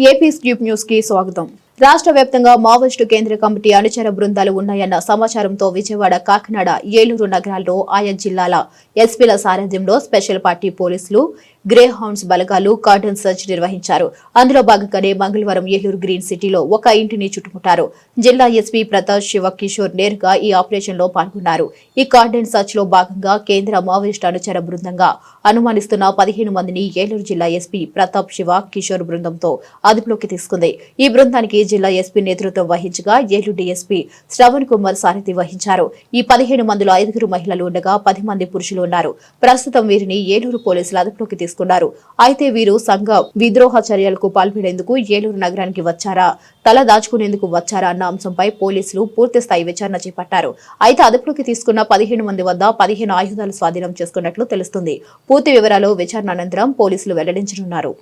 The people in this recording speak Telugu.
ఏపీ స్ట్యూప్ న్యూస్కి స్వాగతం. రాష్ట్ర వ్యాప్తంగా మావోయిస్టు కేంద్ర కమిటీ అనుచర బృందాలు ఉన్నాయన్న సమాచారంతో విజయవాడ కాకినాడ ఏలూరు నగరాల్లో ఆయా జిల్లాల ఎస్పీల సారథ్యంలో స్పెషల్ పార్టీ పోలీసులు గ్రే హౌండ్స్ బలగాలు కార్డన్ సర్చ్ నిర్వహించారు. అందులో భాగంగానే మంగళవారం ఏలూరు గ్రీన్ సిటీలో ఒక ఇంటిని చుట్టుముట్టారు. జిల్లా ఎస్పీ ప్రతాప్ శివ కిషోర్ నేరుగా ఈ ఆపరేషన్లో పాల్గొన్నారు. ఈ కార్డన్ సర్చ్లో భాగంగా కేంద్ర మావోయిస్టు అనుచర బృందంగా అనుమానిస్తున్న పదిహేను మందిని ఏలూరు జిల్లా ఎస్పీ ప్రతాప్ శివ కిషోర్ బృందంతో అదుపులోకి తీసుకుంది. ఈ బృందానికి జిల్లా ఎస్పీ నేతృత్వం వహించగా ఏలూరు డీఎస్పీ శ్రవణ్ కుమార్ సారథి వహించారు. ఈ పదిహేను మందిలో ఐదుగురు మహిళలు ఉండగా పది మంది పురుషులు ఉన్నారు. ప్రస్తుతం వీరిని ఏలూరు పోలీసులు అదుపులోకి తీసుకున్నారు. అయితే వీరు సంఘ విద్రోహ చర్యలకు పాల్పడేందుకు ఏలూరు నగరానికి వచ్చారా? తల దాచుకునేందుకు వచ్చారా అన్న అంశంపై పోలీసులు పూర్తి స్థాయి విచారణ చేపట్టారు. అయితే అదుపులోకి తీసుకున్న పదిహేను మంది వద్ద పదిహేను ఆయుధాలు స్వాధీనం చేసుకున్నట్లు తెలుస్తుంది. పూర్తి వివరాలు విచారణ అనంతరం పోలీసులు వెల్లడించనున్నారు.